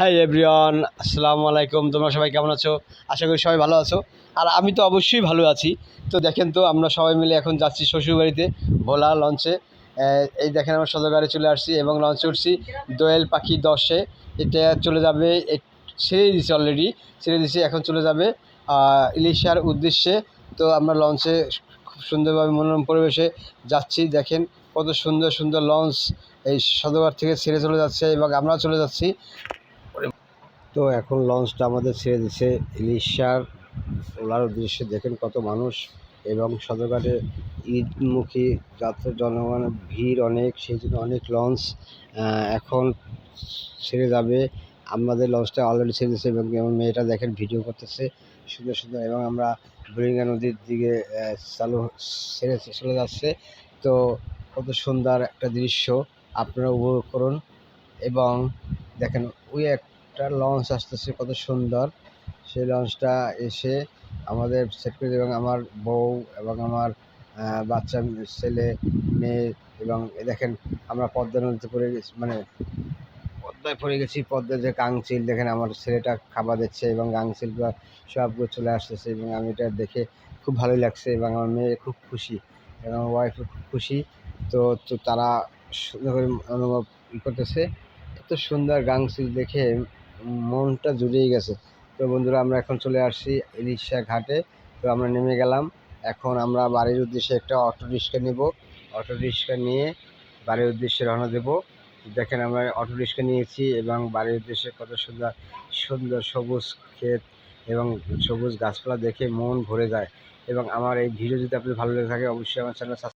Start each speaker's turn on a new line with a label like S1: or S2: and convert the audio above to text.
S1: হ্যাঁ এভরিওয়ান আসসালামু আলাইকুম। তোমরা সবাই কেমন আছো? আশা করি সবাই ভালো আছো। আর আমি তো অবশ্যই ভালো আছি। তো দেখেন তো, আমরা সবাই মিলে এখন যাচ্ছি শ্বশুরবাড়িতে ভোলা লঞ্চে। এই দেখেন আমরা সদর গাড়ি চলে আসছি এবং লঞ্চে উঠছি দোয়েল পাখি দশে। এটা চলে যাবে ছেড়ে দিয়েছে অলরেডি ছেড়ে দিয়েছে এখন চলে যাবে ইলিশার উদ্দেশ্যে। তো আমরা লঞ্চে খুব সুন্দরভাবে মনোরম পরিবেশে যাচ্ছি। দেখেন কত সুন্দর সুন্দর লঞ্চ এই সদরঘাট থেকে ছেড়ে চলে যাচ্ছে এবং আমরাও চলে যাচ্ছি। তো এখন লঞ্চটা আমাদের ছেড়ে দিচ্ছে ইলিশার ওলার উদ্দেশ্যে দেখেন কত মানুষ এবং সদরঘাটে ঈদমুখী যাত্রা জনগণের ভিড় অনেক, সেই জন্য অনেক লঞ্চ এখন ছেড়ে যাবে। আমাদের লঞ্চটা অলরেডি ছেড়ে দিচ্ছে এবং আমার মেয়েটা দেখেন ভিডিও করতেছে সুন্দর সুন্দর এবং আমরা বুড়িগঙ্গা নদীর দিকে চালু ছেড়ে চলে যাচ্ছে। তো কত সুন্দর একটা দৃশ্য, আপনারা উপভোগ করুন। এবং দেখেন ওই একটা লঞ্চ আসতেছে, কত সুন্দর। সেই লঞ্চটা এসে আমাদের করে এবং আমার বউ এবং আমার বাচ্চা, ছেলে, মেয়ে এবং দেখেন আমরা পদ্মা নদীতে পড়ে গেছি মানে পদ্মায় পড়ে গেছি, পদ্মার যে গাংচিল, দেখেন আমার ছেলেটা খাবার দিচ্ছে এবং গাংচিলগুলো সবগুলো চলে আসতেছে এবং আমি এটা দেখে খুব ভালোই লাগছে এবং আমার মেয়ে খুব খুশি এবং আমার ওয়াইফও খুব খুশি। তো তো তারা সুন্দর করে অনুভব করতেছে। এত সুন্দর গাংচিল দেখে মনটা জুড়েই গেছে। তো বন্ধুরা, আমরা এখন চলে আসছি রিক্সা ঘাটে। তো আমরা নেমে গেলাম। এখন আমরা বাড়ির উদ্দেশ্যে একটা অটো রিক্সা নেব। অটো রিক্সা নিয়ে বাড়ির উদ্দেশ্যে রওনা দেব। দেখেন, আমরা অটো রিক্সা নিয়েছি এবং বাড়ির উদ্দেশ্যে কত সুন্দর সুন্দর সবুজ ক্ষেত এবং সবুজ গাছপালা দেখে মন ভরে যায়। এবং আমার এই ভিডিও যদি আপনাদের ভালো লেগে থাকে, অবশ্যই আমার চ্যানেল